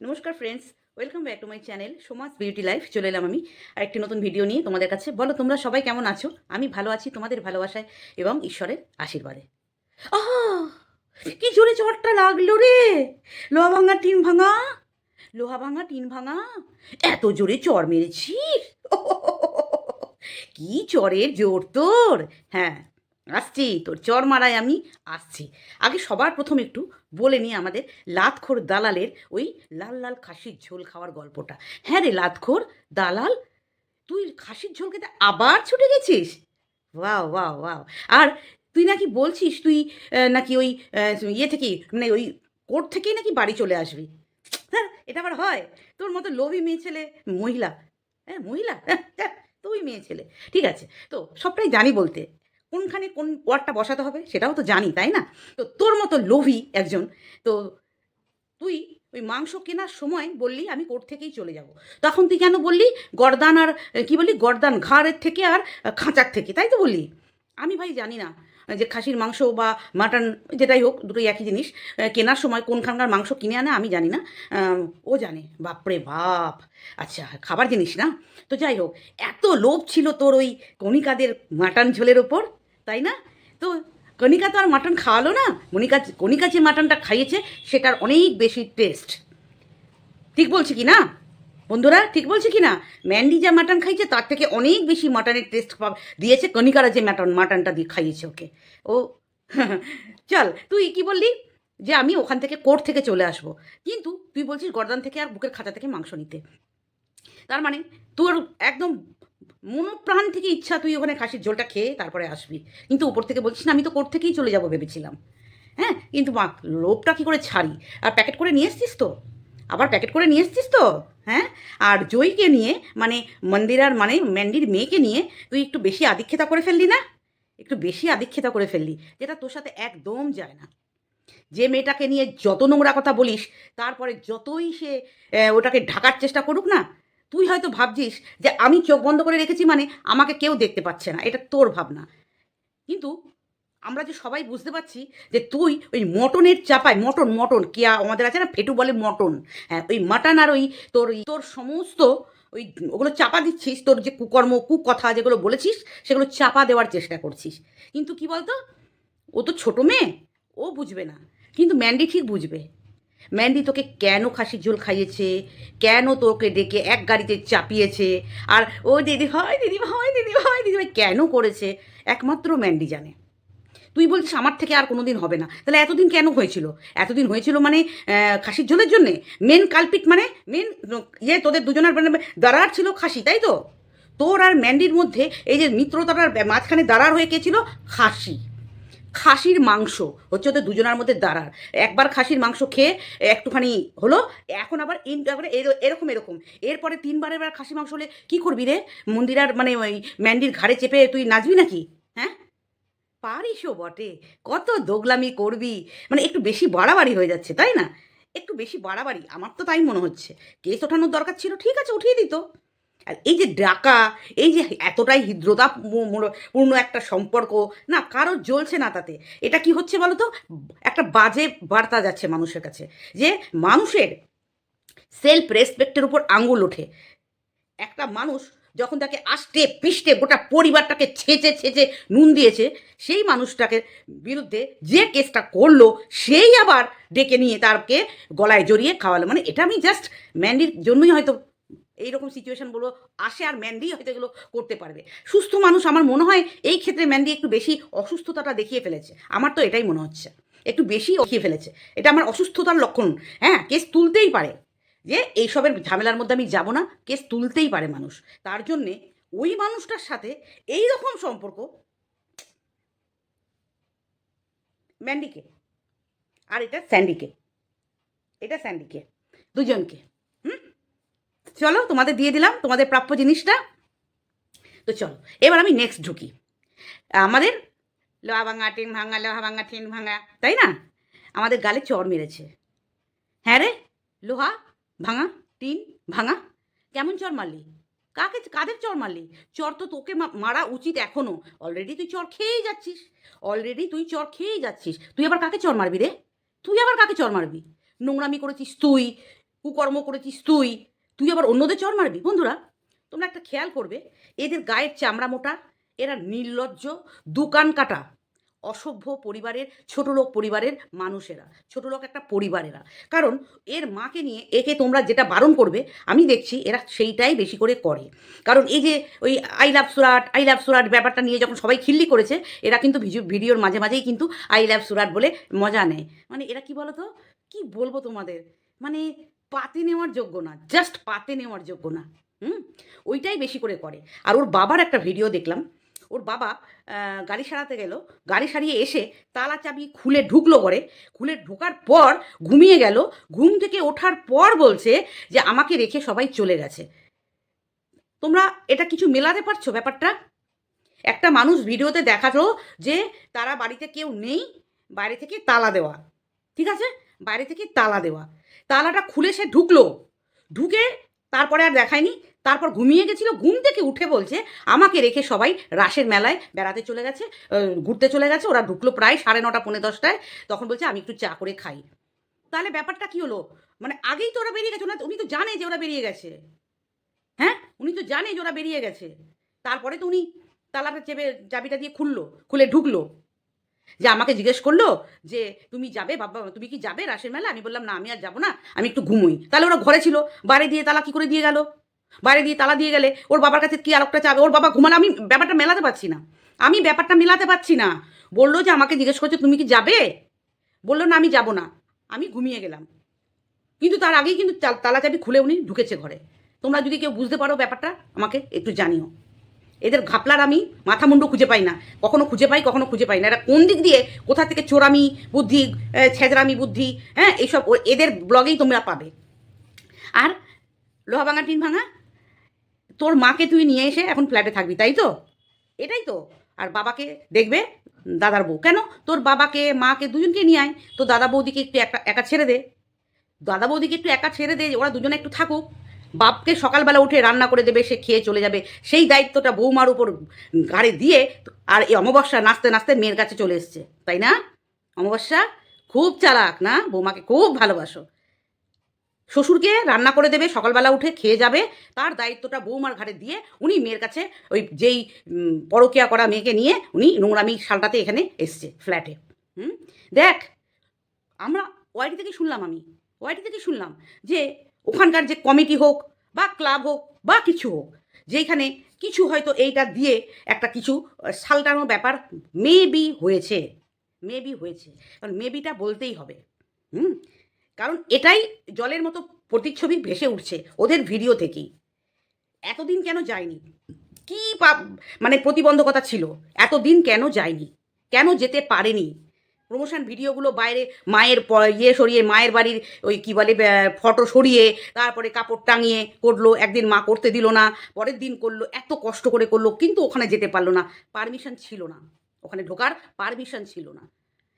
নমস্কার friends welcome back to my channel Soma's beauty life চলে এলাম আমি আর একটি নতুন ভিডিও নিয়ে। তোমাদের কাছে বলো, তোমরা সবাই কেমন আছো? আমি ভালো আছি, তোমাদের ভালোবাসায় এবং ঈশ্বরের আশীর্বাদে। আহ! কি জোরে চটটা লাগল রে! লোহা ভাঙা টিন ভাঙা? লোহা ভাঙা টিন ভাঙা? এত জোরে চর মেরেছিস? কি চরের জোর তোর? হ্যাঁ আসছি তোর চর মারায় আমি আসছি। আগে সবার প্রথম একটু বলে নিই আমাদের লাতখোর দালালের ওই লাল লাল খাসির ঝোল খাওয়ার গল্পটা। হ্যাঁ রে লাতখোর দালাল তুই খাসির ঝোল খেতে আবার ছুটে গেছিস? Wow wow wow. আর তুই নাকি বলছিস তুই নাকি ওই ইয়ে থেকে মানে ওই কোর্ট থেকেই নাকি বাড়ি চলে আসবি? হ্যাঁ এটা আবার হয়? তোর মতো লোভী মেয়ে ছেলে মহিলা। হ্যাঁ মহিলা? হ্যাঁ, হ্যাঁ, তুই মেয়ে ছেলে। ঠিক আছে তো সবটাই জানি বলতে। কোনখানে কোন ওয়ার্ডটা বসাতে হবে সেটাও তো জানি, তাই না? তো তোর মতো লোভী একজন, তো তুই ওই মাংস কেনার সময় বললি আমি কোর্ট থেকেই চলে যাব। তখন তুই কেন বললি গরদান আর, কি বললি, গরদান ঘাড়ের থেকে আর খাঁচার থেকে, তাই তো বললি? আমি ভাই জানি না যে খাসির মাংস বা মাটন যেটাই হোক, দুটোই একই জিনিস, কেনার সময় কোনখানকার মাংস কিনে আনে আমি জানি না ও জানে, বাপরে বাপ আচ্ছা খাবার জিনিস না? তো যাই হোক, এত লোভ ছিল তোর ওই কণিকাদের মাটন ঝোলের ওপর তাই না? তো কণিকা তো আর মাটন খাওয়ালো না। মনিকা, কণিকা যে মাটনটা খাইয়েছে, সেটার অনেক বেশি টেস্ট ঠিক বলছি কি না? বন্ধুরা, ঠিক বলছি কি না? ম্যান্ডি যা মাটন খাইছে, তার থেকে অনেক বেশি মাটনের টেস্ট দিয়েছে কণিকারা যে মাটন, মাটনটা দিয়ে খাইয়েছে ওকে। ও, চল, তুই কি বললি? যে আমি ওখান থেকে কোর্ট থেকে চলে আসব। কিন্তু তুই বলছিস গর্দান থেকে আর বুকের খাঁচা থেকে মাংস নিতে। তার মানে তোর একদম মনোপ্রাণ থেকে ইচ্ছা, তুই ওখানে খাসির ঝোলটা খেয়ে তারপরে আসবি। কিন্তু উপর থেকে বলছিস না, আমি তো কোর্ট থেকেই চলে যাব ভেবেছিলাম। হ্যাঁ? কিন্তু মা, লোভটা কী করে ছাড়ি? আর প্যাকেট করে নিয়ে এসছিস তো? আবার প্যাকেট করে নিয়ে এসছিস তো? হ্যাঁ? আর জয়কে নিয়ে মানে মন্দিরার মানে ম্যান্ডির মেয়েকে নিয়ে তুই একটু বেশি আদিক্ষেতা করে ফেললি না? একটু বেশি আদিক্ষেতা করে ফেললি, যেটা তোর সাথে একদম যায় না। যে মেয়েটাকে নিয়ে যত নোংরা কথা বলিস, তারপরে যতই সে ওটাকে ঢাকার চেষ্টা করুক না তুই হয়তো ভাবছিস যে আমি চোখ বন্ধ করে রেখেছি মানে আমাকে কেউ দেখতে পাচ্ছে না, এটা তোর ভাবনা। কিন্তু আমরা যে সবাই বুঝতে পারছি যে তুই ওই মটনের চাপায়, মটন মটন, কি আমাদের আছে না, ফেটু বলে মটন হ্যাঁ ওই মাটন আর ওই তোর তোর সমস্ত ওই ওগুলো চাপা দিচ্ছিস, তোর যে কুকর্ম, কুকথা যেগুলো বলেছিস, সেগুলো চাপা দেওয়ার চেষ্টা করছিস। কিন্তু কি বলতো? ও তো ছোটো মেয়ে, ও বুঝবে না। কিন্তু ম্যান্ডি ঠিক বুঝবে। ম্যান্ডি তোকে কেন খাসির ঝোল খাইয়েছে? কেন তোকে ডেকে এক গাড়িতে চাপিয়েছে? আর ও দিদি, হয় দিদি ভাই দিদি ভাই দিদি। ভাই, কেন করেছে? একমাত্র ম্যান্ডি জানে। তুই বলছিস আমার থেকে আর কোনো দিন হবে না। তাহলে এতদিন কেন হয়েছিল? এতদিন হয়েছিল মানে খাসির ঝোলের জন্যে? মেন কালপিট মানে মেন ইয়ে তোদের দুজনের মানে দাঁড়ার ছিল খাসি, তাই তো? তোর আর ম্যান্ডির মধ্যে এই যে মিত্রতাটার মাঝখানে দাঁড়ার হয়ে গেছিল খাসি। খাসির মাংস, হচ্ছে ওদের দুজনের মধ্যে দাঁড়ার। একবার খাসির মাংস খেয়ে একটুখানি হলো, এখন আবার এরকম এরকম। এরপরে তিনবারের বার খাসি মাংস হলে কী করবি রে? মন্দিরার মানে ওই ম্যান্ডির ঘাড়ে চেপে তুই নাচবি নাকি? হ্যাঁ? পারিসও বটে। কত দোগলামি করবি। মানে একটু বেশি বাড়াবাড়ি হয়ে যাচ্ছে, তাই না? একটু বেশি বাড়াবাড়ি, আমার তো তাই মনে হচ্ছে। কেস ওঠানোর দরকার ছিল, ঠিক আছে, উঠিয়ে দিত। আর এই যে ডাকা, এই যে এতটাই হৃদ্রতা পূর্ণ একটা সম্পর্ক, না, কারও জ্বলছে না তাতে। এটা কি হচ্ছে বলো তো একটা বাজে বার্তা যাচ্ছে মানুষের কাছে যে মানুষের সেলফ রেসপেক্টের উপর আঙুল ওঠে। একটা মানুষ যখন তাকে আষ্টে পিষ্টে গোটা পরিবারটাকে ছেঁচে ছেঁচে নুন দিয়েছে, সেই মানুষটাকে বিরুদ্ধে যে কেসটা করল, সেই আবার ডেকে নিয়ে তারকে গলায় জড়িয়ে খাওয়ালো। মানে এটা আমি জাস্ট ম্যান্ডির জন্যই হয়তো এইরকম সিচুয়েশনগুলো আসে আর ম্যান্ডি হয়তো এগুলো করতে পারবে। সুস্থ মানুষ আমার মনে হয় এই ক্ষেত্রে ম্যান্ডি একটু বেশি অসুস্থতাটা দেখিয়ে ফেলেছে। আমার তো এটাই মনে হচ্ছে। একটু বেশি দেখিয়ে ফেলেছে। এটা আমার অসুস্থতার লক্ষণ। হ্যাঁ কেস তুলতেই পারে। যে এইসবের ঝামেলার মধ্যে আমি যাব না, কেস তুলতেই পারে মানুষ। তার জন্যে ওই মানুষটার সাথে এই রকম সম্পর্ক ম্যান্ডিকে। আর এটা স্যান্ডিকে। এটা স্যান্ডিকে। দুজনকে। চলো, তোমাদের দিয়ে দিলাম, তোমাদের প্রাপ্য জিনিসটা। তো চলো, এবার আমি নেক্সট ঢুকি। আমাদের লোহা ভাঙা টিন ভাঙা লোহা ভাঙা টিন ভাঙা তাই না? আমাদের গালে চর মেরেছে। হ্যাঁ রে, লোহা ভাঙা, টিন ভাঙা, কেমন চর মারলি? কাকে, কাদের চর মারলি? চর তো তোকে মারা উচিত এখনও। অলরেডি তুই চর খেয়েই যাচ্ছিস। অলরেডি তুই চর খেয়েই যাচ্ছিস। তুই আবার কাকে চর মারবি রে? তুই আবার কাকে চর মারবি? নোংরামি করেছিস তুই, কুকর্ম করেছিস তুই। তুই আবার অন্যদের চর মারবি? বন্ধুরা, তোমরা একটা খেয়াল করবে, এদের গায়ের চামড়া মোটা, এরা নির্লজ্জ, দোকান কাটা। অসভ্য পরিবারের, ছোট লোক পরিবারের মানুষেরা, ছোট লোক একটা পরিবারেরা। কারণ এর মাকে নিয়ে একে তোমরা যেটা বারণ করবে, আমি দেখছি এরা সেইটাই বেশি করে করে। কারণ এই যে ওই I love Surat, I love Surat ব্যাপারটা নিয়ে যখন সবাই খিল্লি করেছে, এরা কিন্তু ভিডিও ভিডিওর মাঝে মাঝেই কিন্তু আই লাভ সুরাট বলে মজা নেয়। মানে এরা কি বলো তো কি বলব তোমাদের? মানে পাতে নেওয়ার যোগ্য না জাস্ট পাতে নেওয়ার যোগ্য না, হুম? ওইটাই বেশি করে করে। আর ওর বাবার একটা ভিডিও দেখলাম, ওর বাবা গাড়ি সারাতে গেল, গাড়ি সারিয়ে এসে তালা চাবি খুলে ঢুকলো করে খুলে ঢোকার পর ঘুমিয়ে গেল, ঘুম থেকে ওঠার পর বলছে যে, আমাকে রেখে সবাই চলে গেছে। তোমরা এটা কিছু মেলাতে পারছ ব্যাপারটা? একটা মানুষ ভিডিওতে দেখাতো যে, তারা বাড়িতে কেউ নেই, বাইরে থেকে তালা দেওয়া, ঠিক আছে? বাইরে থেকে তালা দেওয়া। তালাটা খুলে সে ঢুকলো। ঢুকে তারপরে আর দেখায়নি, তারপর ঘুমিয়ে গেছিল, ঘুম থেকে উঠে বলছে, আমাকে রেখে সবাই রাসের মেলায় বেড়াতে চলে গেছে ঘুরতে চলে গেছে। ওরা ঢুকলো প্রায় সাড়ে নটা, পৌনে দশটায়। তখন বলছে, আমি একটু চা করে খাই। তাহলে ব্যাপারটা কি হলো? মানে আগেই তো ওরা বেরিয়ে গেছে উনি তো জানে যে ওরা বেরিয়ে গেছে। হ্যাঁ? উনি তো জানে যে ওরা বেরিয়ে গেছে। তারপরে তো উনি তালাটা চেপে চাবিটা দিয়ে খুললো, খুলে ঢুকলো। যে আমাকে জিজ্ঞেস করল যে, তুমি যাবে বাবা, তুমি কি যাবে রাসের মেলা? আমি বললাম, না, আমি আর যাব না, আমি একটু ঘুমোই। তাহলে ওরা ঘরে ছিল বাইরে দিয়ে তালা কি করে দিয়ে গেল? বাইরে দিয়ে তালা দিয়ে গেলে ওর বাবার কাছে কি আরেকটা চাবে? ওর বাবা ঘুমালে আমি ব্যাপারটা মেলাতে পারছি না। আমি ব্যাপারটা মেলাতে পারছি না। বলল যে, আমাকে জিজ্ঞেস করছে, তুমি কি যাবে? বলল, না, আমি যাব না। আমি ঘুমিয়ে গেলাম। কিন্তু তার আগেই কিন্তু তাল- চাবি খুলে উনি ঢুকেছে ঘরে। তোমরা যদি কেউ বুঝতে পারো ব্যাপারটা, আমাকে একটু জানিও। এদের ঘাপলার আমি মাথা মুন্ডু খুঁজে পাই না। কখনো খুঁজে পাই কখনো খুঁজে পাই না। এরা কোন দিক দিয়ে? কোথা থেকে চোরামি বুদ্ধি আহ, বুদ্ধি হ্যাঁ এইসব এদের ব্লগেই তোমরা পাবে। আর লোহা ভাঙা টিন ভাঙা তোর মাকে তুই নিয়ে এসে এখন ফ্ল্যাটে থাকবি তাই তো? এটাই তো। আর বাবাকে দেখবে দাদার বউ। কেন? তোর বাবাকে মাকে দুজনকে নিয়ে আয়। তোর দাদা বৌদিকে একটু একা একা ছেড়ে দে। দাদা বৌদিকে একটু একা ছেড়ে দে ওরা দুজনে একটু থাকুক। বাপকে সকালবেলা উঠে রান্না করে দেবে, সে খেয়ে চলে যাবে। সেই দায়িত্বটা বৌমার উপর ঘাড়ে দিয়ে আর এই অমাবস্যা নাচতে নাচতে মেয়ের কাছে চলে এসছে, তাই না? অমাবস্যা? খুব চালাক, না? বৌমাকে খুব ভালোবাসো। শ্বশুরকে রান্না করে দেবে, সকালবেলা উঠে খেয়ে যাবে। তার দায়িত্বটা বৌমার ঘাড়ে দিয়ে উনি মেয়ের কাছে ওই যেই পরকিয়া করা মেয়েকে নিয়ে উনি নোংরামি শালটাতে এখানে এসছে ফ্ল্যাটে। হুম? দেখ, আমরা ওয়াইটি থেকে শুনলাম আমি, ওয়াইটি থেকে শুনলাম যে ওখানকার যে কমিটি হোক বা ক্লাব হোক বা কিছু হোক যেখানে কিছু হয়তো এইটা দিয়ে একটা কিছু সালটানো ব্যাপার মেবি হয়েছে মেবি হয়েছে। কারণ মেবিটা বলতেই হবে, হুম? কারণ এটাই জলের মতো প্রতিচ্ছবি ভেসে উঠছে ওদের ভিডিও থেকেই। এতদিন কেন যায়নি? কি মানে প্রতিবন্ধকতা ছিল? এতদিন কেন যায়নি? কেন যেতে পারেনি? প্রমোশন ভিডিওগুলো বাইরে মায়ের ইয়ে সরিয়ে মায়ের বাড়ির ওই কী বলে ফটো সরিয়ে তারপরে কাপড় টাঙিয়ে করল, একদিন মা করতে দিল না, পরের দিন করল, এত কষ্ট করে করল, কিন্তু ওখানে যেতে পারল না পারমিশন ছিল না, ওখানে ঢোকার পারমিশন ছিল না।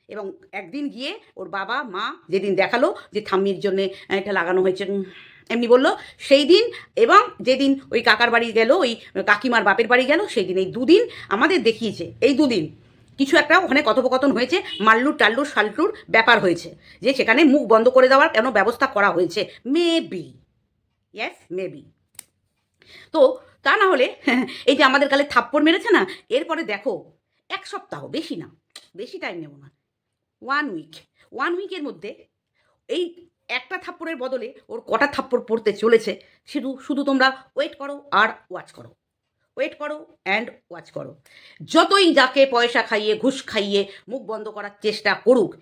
এবং একদিন গিয়ে ওর বাবা, মা যেদিন দেখাল যে ঠাম্মির জন্যে এটা লাগানো হয়েছে এমনি বলল, সেই দিন এবং যেদিন ওই কাকার বাড়ি গেল, ওই কাকিমার বাপের বাড়ি গেল, সেই দিন, এই দুদিন আমাদের দেখিয়েছে, এই দুদিন। কিছু একটা ওখানে কথোপকথন হয়েছে, মাল্লুর টাল্লুর শাল্টুর ব্যাপার হয়েছে, যে সেখানে মুখ বন্ধ করে দেওয়ার কেন ব্যবস্থা করা হয়েছে। মেবি ইয়েস মেবি তো তা না হলে, এই যে আমাদের কালে থাপ্পড় মেরেছে না, এরপরে দেখো, এক সপ্তাহ, বেশি না, বেশি টাইম নেব না। ওয়ান উইক ওয়ান উইকের মধ্যে এই একটা থাপ্পড়ের বদলে ওর কটা থাপ্পড় পড়তে চলেছে, শুধু শুধু তোমরা ওয়েট করো আর ওয়াচ করো। ওয়েট করো অ্যান্ড ওয়াচ করো। যতই যাকে পয়সা খাইয়ে, ঘুষ খাইয়ে মুখ বন্ধ করার চেষ্টা করুক,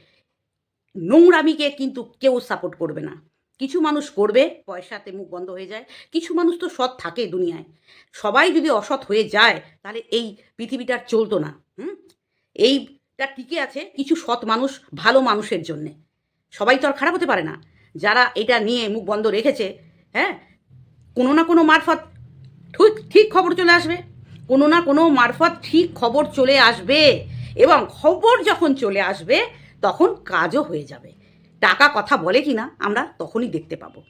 নোংরামিকে কিন্তু কেউ সাপোর্ট করবে না। কিছু মানুষ করবে, পয়সাতে মুখ বন্ধ হয়ে যায়। কিছু মানুষ তো সৎ থাকে দুনিয়ায়। সবাই যদি অসৎ হয়ে যায়, তাহলে এই পৃথিবীটা চলতো না। হুম? এইটা টিকে আছে কিছু সৎ মানুষ ভালো মানুষের জন্যে। সবাই তো আর খারাপ হতে পারে না। যারা এটা নিয়ে মুখ বন্ধ রেখেছে হ্যাঁ? কোনো না কোনো মারফত ঠিক ঠিক খবর চলে আসবে। কোনো না কোনো মারফত ঠিক খবর চলে আসবে এবং খবর যখন চলে আসবে, তখন কাজও হয়ে যাবে। টাকা কথা বলে কি না আমরা তখনই দেখতে পাবো।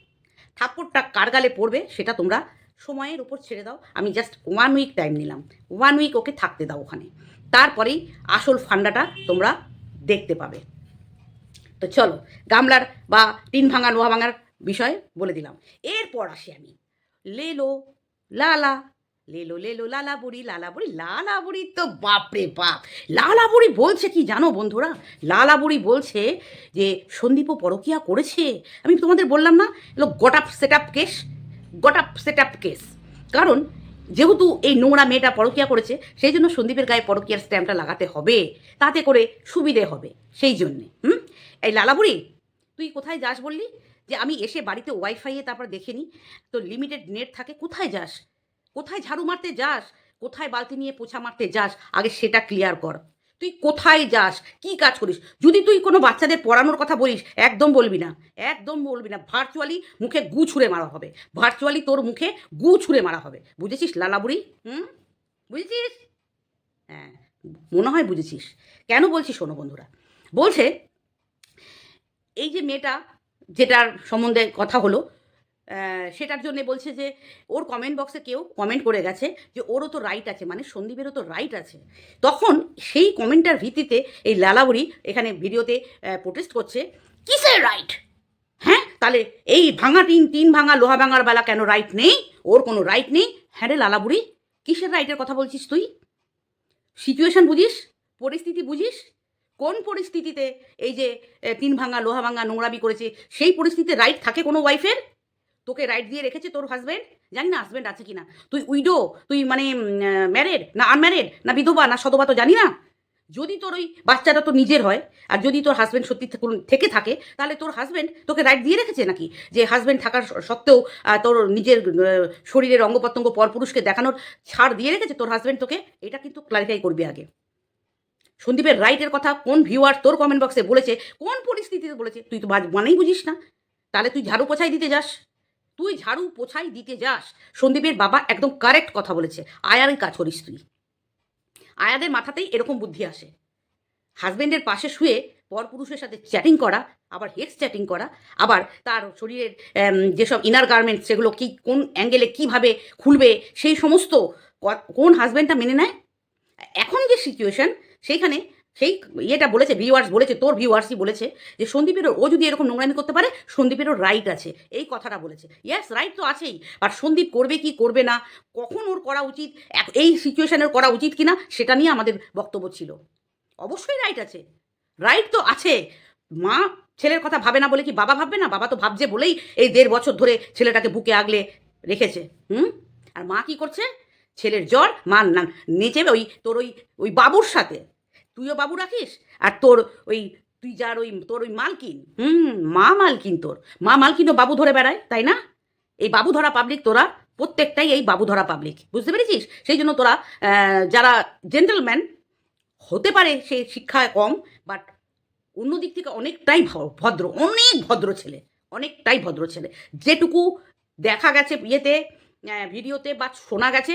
থাপ্পড়টা কার গালে পড়বে সেটা তোমরা সময়ের উপর ছেড়ে দাও। আমি জাস্ট ওয়ান উইক টাইম নিলাম। ওয়ান উইক ওকে থাকতে দাও ওখানে। তারপরেই আসল ফান্ডাটা তোমরা দেখতে পাবে। তো চলো, গামলার বা টিন ভাঙা, লোহা ভাঙার বিষয় বলে দিলাম। এরপর আসি আমি। লেলো লালা। লেলো লেলো, লালা বুড়ি লালা বুড়ি লালা বুড়ি তো বাপরে বাপ। লালা বুড়ি বলছে কি জানো বন্ধুরা? লালা বুড়ি বলছে যে সন্দীপও পরকিয়া করেছে। আমি তোমাদের বললাম না এগুলো got up set up case got up set up case কারণ যেহেতু এই নোংরা মেয়েটা পরকিয়া করেছে, সেই জন্য সন্দীপের গায়ে পরকিয়ার স্ট্যাম্পটা লাগাতে হবে। তাতে করে সুবিধে হবে, সেই জন্যে। হুম? এই লালাবুড়ি তুই কোথায় যাস বললি? যে আমি এসে বাড়িতে ওয়াইফাইয়ে তারপর দেখে নিই, তো লিমিটেড নেট থাকে, কোথায় যাস? কোথায় ঝাড়ু মারতে যাস? কোথায় বালতি নিয়ে পোছা মারতে যাস? আগে সেটা ক্লিয়ার কর। তুই কোথায় যাস? কি কাজ করিস? যদি তুই কোনো বাচ্চাদের পড়ানোর কথা বলিস, একদম বলবি না। একদম বলবি না। ভার্চুয়ালি মুখে গু ছুঁড়ে মারা হবে। ভার্চুয়ালি তোর মুখে গু ছুঁড়ে মারা হবে। বুঝেছিস লালাবুড়ি হুম? বুঝেছিস? হ্যাঁ মনে হয় বুঝেছিস। কেন বলছি শোনো বন্ধুরা? বলছে, এই যে মেয়েটা যেটার সম্বন্ধে কথা হলো সেটার জন্য বলছে যে, ওর কমেন্ট বক্সে কেউ কমেন্ট করে গেছে যে, ওরও তো রাইট আছে মানে সন্দীপেরও তো রাইট আছে। তখন সেই কমেন্টার ভিত্তিতে এই লালাবুড়ি এখানে ভিডিওতে প্রোটেস্ট করছে, কিসের রাইট হ্যাঁ তাহলে এই ভাঙা টিন, তিন ভাঙা, লোহা ভাঙার বেলা কেন রাইট নেই? ওর কোনো রাইট নেই? হ্যাঁ রে লালাবুড়ি, কিসের রাইটের কথা বলছিস তুই? সিচুয়েশন বুঝিস? পরিস্থিতি বুঝিস? কোন পরিস্থিতিতে এই যে টিন ভাঙা, লোহা ভাঙা নোংরামি করেছে, সেই পরিস্থিতিতে রাইট থাকে কোনো ওয়াইফের তোকে রাইট দিয়ে রেখেছে তোর হাজব্যান্ড জানি না হাজব্যান্ড আছে কি না তুই উইডো তুই মানে ম্যারেড না আনম্যারেড না বিধবা না সধবা তো জানি না। যদি তোর ওই বাচ্চাটা তো নিজের হয়, আর যদি তোর হাজব্যান্ড সত্যি থেকে- থেকে, তাহলে তোর হাজব্যান্ড তোকে রাইট দিয়ে রেখেছে নাকি? যে হাজব্যান্ড থাকার সত্ত্বেও তোর নিজের শরীরের অঙ্গ প্রত্যঙ্গ পরপুরুষকে দেখানোর ছাড় দিয়ে রেখেছে, তোর হাজব্যান্ড তোকে? এটা কিন্তু ক্লারিফাই করবি আগে। সন্দীপের রাইটের কথা কোন ভিউয়ার তোর কমেন্ট বক্সে বলেছে, কোন পরিস্থিতিতে বলেছে, তুই তো মানেই বুঝিস না। তাহলে তুই ঝাড়ু পোছাই দিতে যাস। তুই ঝাড়ু পোছাই দিতে যাস। সন্দীপের বাবা একদম কারেক্ট কথা বলেছে আয়ারই কাজ করিস তুই। আয়াদের মাথাতেই এরকম বুদ্ধি আসে। হাজবেন্ডের পাশে শুয়ে পরপুরুষের সাথে চ্যাটিং করা, আবার হেক্স চ্যাটিং করা, আবার তার শরীরের যেসব ইনার গার্মেন্টস সেগুলো কী, কোন অ্যাঙ্গেলে কীভাবে খুলবে, সেই সমস্ত কোন হাজব্যান্ডটা মেনে নেয়? এখন যে সিচুয়েশন সেইখানে সেই ইয়েটা বলেছে ভিউয়ার্স বলেছে, তোর ভিউয়ার্সই বলেছে যে সন্দীপেরও, ও যদি এরকম নোংরামি করতে পারে, সন্দীপেরও রাইট আছে। এই কথাটা বলেছে। ইয়াস রাইট তো আছেই আর সন্দীপ করবে কি করবে না, কখন ওর করা উচিত এই সিচুয়েশানের করা উচিত কিনা, সেটা নিয়ে আমাদের বক্তব্য ছিল। অবশ্যই রাইট আছে। রাইট তো আছে। মা ছেলের কথা ভাবে না বলে কি বাবা ভাববে না? বাবা তো ভাবছে বলেই এই দেড় বছর ধরে ছেলেটাকে বুকে আগলে রেখেছে। হুম? আর মা কি করছে? ছেলের জ্বর মা না। নেচে ওই তোর ওই ওই বাবুর সাথে। তুইও বাবু রাখিস? আর তোর ওই, তুই যার ওই, তোর ওই মালকিন। হুম, মা মালকিন তোর। মা মালকিনও বাবু ধরে বেড়ায়, তাই না? এই বাবু ধরা পাবলিক তোরা, প্রত্যেকটাই এই বাবু ধরা পাবলিক বুঝতে পেরেছিস? সেই জন্য তোরা যারা জেন্টেলম্যান হতে পারে সে শিক্ষায় কম বাট অন্য দিক থেকে অনেকটাই ভদ্র, অনেক ভদ্র ছেলে, অনেকটাই ভদ্র ছেলে। যেটুকু দেখা গেছে ইয়েতে ভিডিওতে বা শোনা গেছে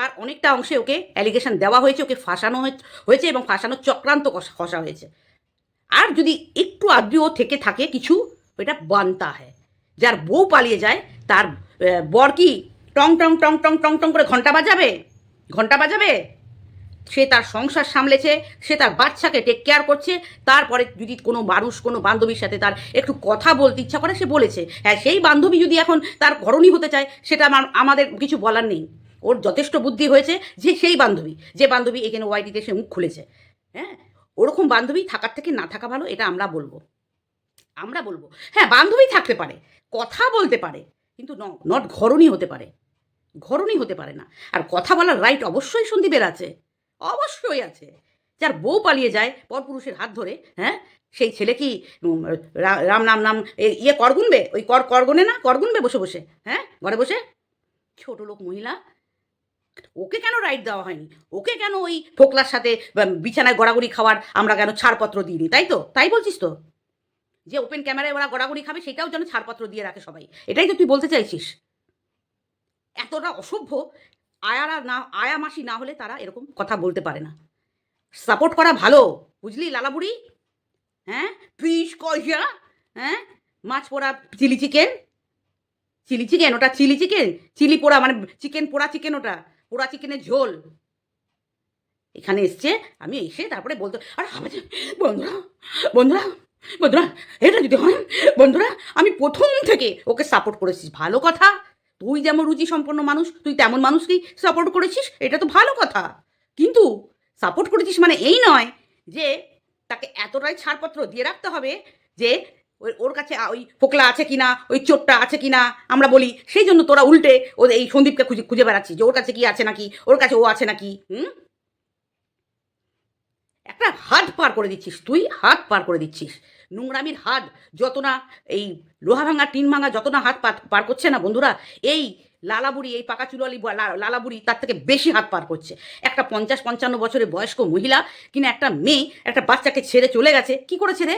তার অনেকটা অংশে ওকে অ্যালিগেশন দেওয়া হয়েছে, ওকে ফাঁসানো হয়েছে এবং ফাঁসানোর চক্রান্ত কষা হয়েছে। আর যদি একটু আদ্রিও থেকে থাকে কিছু ওটা বান্তা হয় যার বউ পালিয়ে যায়, তার বর কি টং টং টং টং টং টং করে ঘণ্টা বাজাবে? ঘণ্টা বাজাবে? সে তার সংসার সামলেছে, সে তার বাচ্চাকে টেক কেয়ার করছে, তারপরে যদি কোনো মানুষ, কোনো বান্ধবীর সাথে তার একটু কথা বলতে ইচ্ছা করে, সে বলেছে হ্যাঁ সেই বান্ধবী যদি এখন তার ঘরণী হতে চায়, সেটা আমাদের কিছু বলার নেই। ওর যথেষ্ট বুদ্ধি হয়েছে যে সেই বান্ধবী, যে বান্ধবী এখানে ওয়াইটিতে সে মুখ খুলেছে। হ্যাঁ? ওরকম বান্ধবী থাকার থেকে না থাকা ভালো, এটা আমরা বলব। আমরা বলব। হ্যাঁ বান্ধবী থাকতে পারে, কথা বলতে পারে, কিন্তু নট ঘরণী হতে পারে। ঘরণী হতে পারে না। আর কথা বলার রাইট অবশ্যই সন্দীপের আছে। অবশ্যই আছে। যার বউ পালিয়ে যায় পরপুরুষের হাত ধরে হ্যাঁ? সেই ছেলে কি রাম নাম নাম ইয়ে কর গুনবে? ওই কর কর গুনে না? কর গুনবে বসে বসে হ্যাঁ? ঘরে বসে? ছোট লোক মহিলা ওকে কেন রাইট দেওয়া হয়নি? ওকে কেন ওই ফোকলার সাথে বিছানায় গড়াগড়ি খাওয়ার আমরা কেন ছাড়পত্র দিইনি? তাই তো? তাই বলছিস তো? যে ওপেন ক্যামেরায় ওরা গড়াগড়ি খাবে, সেটাও যেন ছাড়পত্র দিয়ে রাখে সবাই। এটাই তো তুই বলতে চাইছিস? এতটা অসভ্য, আয়ারা না আয়া মাসি না হলে তারা এরকম কথা বলতে পারে না। সাপোর্ট করা ভালো, বুঝলি লালাবুড়ি? হ্যাঁ? ফিশ কষা হ্যাঁ? মাছ পোড়া, চিলি চিকেন চিলি চিকেন ওটা চিলি চিকেন চিলি পোড়া মানে চিকেন পোড়া চিকেন ওটা? পোড়া চিকেনের ঝোল? এখানে এসছে, আমি এসে তারপরে বলতো, আর বন্ধুরা বন্ধুরা বন্ধুরা, এটা যদি হয়, বন্ধুরা, আমি প্রথম থেকে ওকে সাপোর্ট করেছিস, ভালো কথা। তুই যেমন রুচি সম্পন্ন মানুষ, তুই তেমন মানুষকেই সাপোর্ট করেছিস, এটা তো ভালো কথা। কিন্তু সাপোর্ট করেছিস মানে এই নয় যে, তাকে এতটাই ছাড়পত্র দিয়ে রাখতে হবে যে ওই ওর কাছে ওই ফোকলা আছে কিনা, ওই চোটটা আছে কিনা, আমরা বলি, সেই জন্য তোরা উল্টে ও এই সন্দীপকে খুঁজে খুঁজে বেড়াচ্ছিস যে ওর কাছে কি আছে নাকি, ওর কাছে ও আছে নাকি, হুম? একটা হাত পার করে দিচ্ছিস, তুই হাত পার করে দিচ্ছিস। নোংরামির হাত যত না এই লোহা ভাঙা, টিন ভাঙা যত না হাত পার করছে না বন্ধুরা, এই লালাবুড়ি, এই পাকা চুলালি লালাবুড়ি তার থেকে বেশি হাত পার করছে। একটা পঞ্চাশ পঞ্চান্ন বছরের বয়স্ক মহিলা কিনা একটা মেয়ে, একটা বাচ্চাকে ছেড়ে চলে গেছে, কি করেছে রে?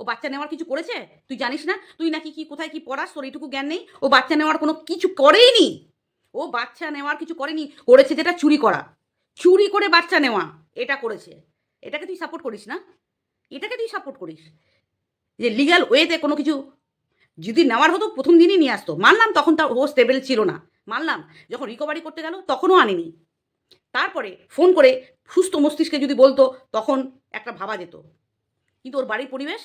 ও বাচ্চা নেওয়ার কিছু করেছে? তুই জানিস না? তুই নাকি কি কোথায় কি পড়াস? তোর এইটুকু জ্ঞান নেই? ও বাচ্চা নেওয়ার কোনো কিছু করেইনি? ও বাচ্চা নেওয়ার কিছু করেনি, করেছে যেটা চুরি করা। চুরি করে বাচ্চা নেওয়া, এটা করেছে। এটাকে তুই সাপোর্ট করিস না? এটাকে তুই সাপোর্ট করিস? যে লিগাল ওয়েতে কোনো কিছু যদি নেওয়ার হতো, প্রথম দিনই নিয়ে আসতো। মানলাম তখন তার ও স্টেবল ছিল না। মানলাম, যখন রিকভারি করতে গেল, তখনও আনেনি। তারপরে ফোন করে সুস্থ মস্তিষ্কে যদি বলতো, তখন একটা ভাবা যেত। কিন্তু ওর বাড়ির পরিবেশ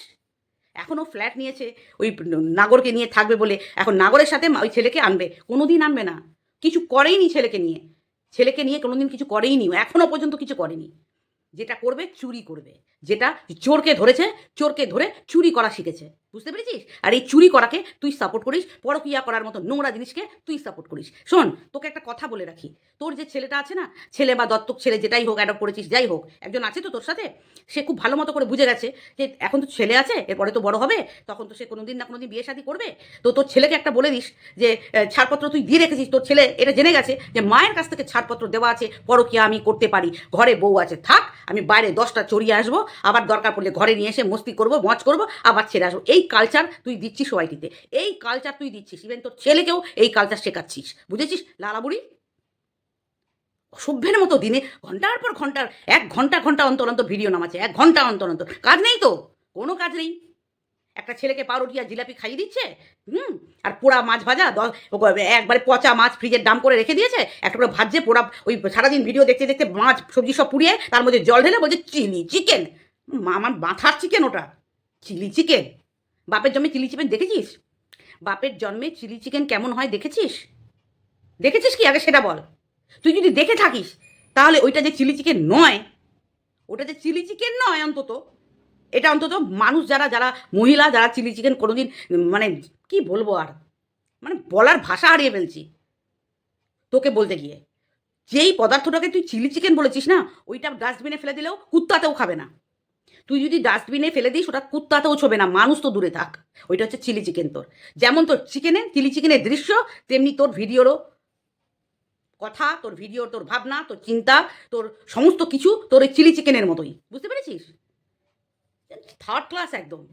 এখনও ফ্ল্যাট নিয়েছে, ওই নাগরকে নিয়ে থাকবে বলে এখন নাগরের সাথে ওই ছেলেকে আনবে কোনো দিন আনবে না। কিছু করেইনি ছেলেকে নিয়ে। ছেলেকে নিয়ে কোনো দিন কিছু করেইনি এখনও পর্যন্ত কিছু করেনি। যেটা করবে, চুরি করবে। যেটা চোরকে ধরেছে, চোরকে ধরে চুরি করা শিখেছে। বুঝতে পেরেছিস? আর এই চুরি করাকে তুই সাপোর্ট করিস, পরকিয়া করার মতো নোংরা জিনিসকে তুই সাপোর্ট করিস। শোন, তোকে একটা কথা বলে রাখি। তোর যে ছেলেটা আছে না, ছেলে বা দত্তক ছেলে যেটাই হোক অ্যাডপ্ট করেছিস, যাই হোক, একজন আছে তো তোর সাথে? সে খুব ভালো মতো করে বুঝে গেছে যে এখন তো ছেলে আছে, এরপরে তো বড় হবে, তখন তো সে কোনোদিন না কোনোদিন বিয়ে শাদী করবে। তো তোর ছেলেকে একটা বলে দিস যে ছাড়পত্র তুই দিয়ে রেখেছিস, তোর ছেলে এটা জেনে গেছে যে মায়ের কাছ থেকে ছাড়পত্র দেওয়া আছে, পরকিয়া আমি করতে পারি। ঘরে বউ আছে, থাক, আমি বাইরে দশটা চড়িয়ে আসব, আবার দরকার পড়লে ঘরে নিয়ে এসে মস্তি করব, মজ করব, আবার ছেড়ে আসব। এই কালচার তুই দিচ্ছিস সবাইটিতে। এই কালচার তুই দিচ্ছিস ইভেন তোর ছেলেকেও এই কালচার শেখাচ্ছিস। বুঝেছিস? লালাবুড়ি অসভ্যের মতো দিনে ঘণ্টার পর ঘণ্টার, এক ঘণ্টা ঘণ্টা অন্তর অন্তর ভিডিও নামাচ্ছে, এক ঘণ্টা অন্তর অন্তর। কাজ নেই তো? কোনো কাজ নেই। একটা ছেলেকে পাউরুটি আর জিলাপি খাইয়ে দিচ্ছে, হুম? আর পোড়া মাছ ভাজা একবারে পচা মাছ ফ্রিজের দাম করে রেখে দিয়েছে, একটা করে ভাজছে, পোড়া, ওই সারাদিন ভিডিও দেখতে দেখতে মাছ, সবজি সব পুড়িয়ে তার মধ্যে জল ঢেলে বলছে, চিলি চিকেন আমার মাথার চিকেন ওটা। চিলি চিকেন বাপের জন্মে চিলি চিকেন দেখেছিস? বাপের জন্মে চিলি চিকেন কেমন হয় দেখেছিস? দেখেছিস কি? আগে সেটা বল। তুই যদি দেখে থাকিস, তাহলে ওইটা যে চিলি চিকেন নয়, ওটা যে চিলি চিকেন নয় অন্তত, এটা অন্তত মানুষ যারা যারা মহিলা, যারা চিলি চিকেন কোনোদিন মানে কি বলব আর? মানে বলার ভাষা হারিয়ে ফেলছি। তোকে বলতে গিয়ে। যেই পদার্থটাকে তুই চিলি চিকেন বলেছিস না, ওইটা ডাস্টবিনে ফেলে দিলেও কুত্তাতেও খাবে না। তুই যদি ডাস্টবিনে ফেলে দিস, ওটা কুত্তাতেও ছোবে না, মানুষ তো দূরে থাক। ওইটা হচ্ছে চিলি চিকেন তোর। যেমন তোর চিকেনে চিলি চিকেনের দৃশ্য, তেমনি তোর ভিডিওরও কথা, তোর ভিডিও তোর ভাবনা, তোর চিন্তা, তোর সমস্ত কিছু তোর ওই চিলি চিকেনের মতোই। বুঝতে পেরেছিস? থার্ড ক্লাস একদম।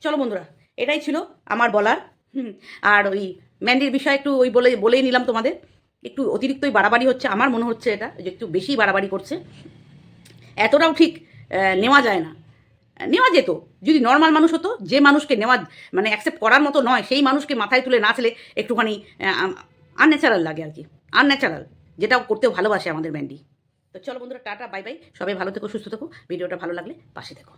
চলো বন্ধুরা, এটাই ছিল আমার বলার। আর ওই ম্যান্ডির বিষয়ে একটু ওই বলে, বলেই নিলাম তোমাদের। একটু অতিরিক্তই বাড়াবাড়ি হচ্ছে, আমার মনে হচ্ছে এটা, যে একটু বেশি বাড়াবাড়ি করছে। এতটাও ঠিক নেওয়া যায় না। নেওয়া যেত। যদি নর্মাল মানুষ হতো, যে মানুষকে নেওয়া মানে অ্যাকসেপ্ট করার মতো নয়, সেই মানুষকে মাথায় তুলে নাচলে একটুখানি আনন্যাচারাল লাগে আর কি। আনন্যাচারাল যেটাও করতেও ভালোবাসে আমাদের ব্যান্ডি তো চলো বন্ধুরা, টাটা বাই বাই সবাই ভালো থেকো, সুস্থ থেকো। ভিডিওটা ভালো লাগলে পাশে থেকো।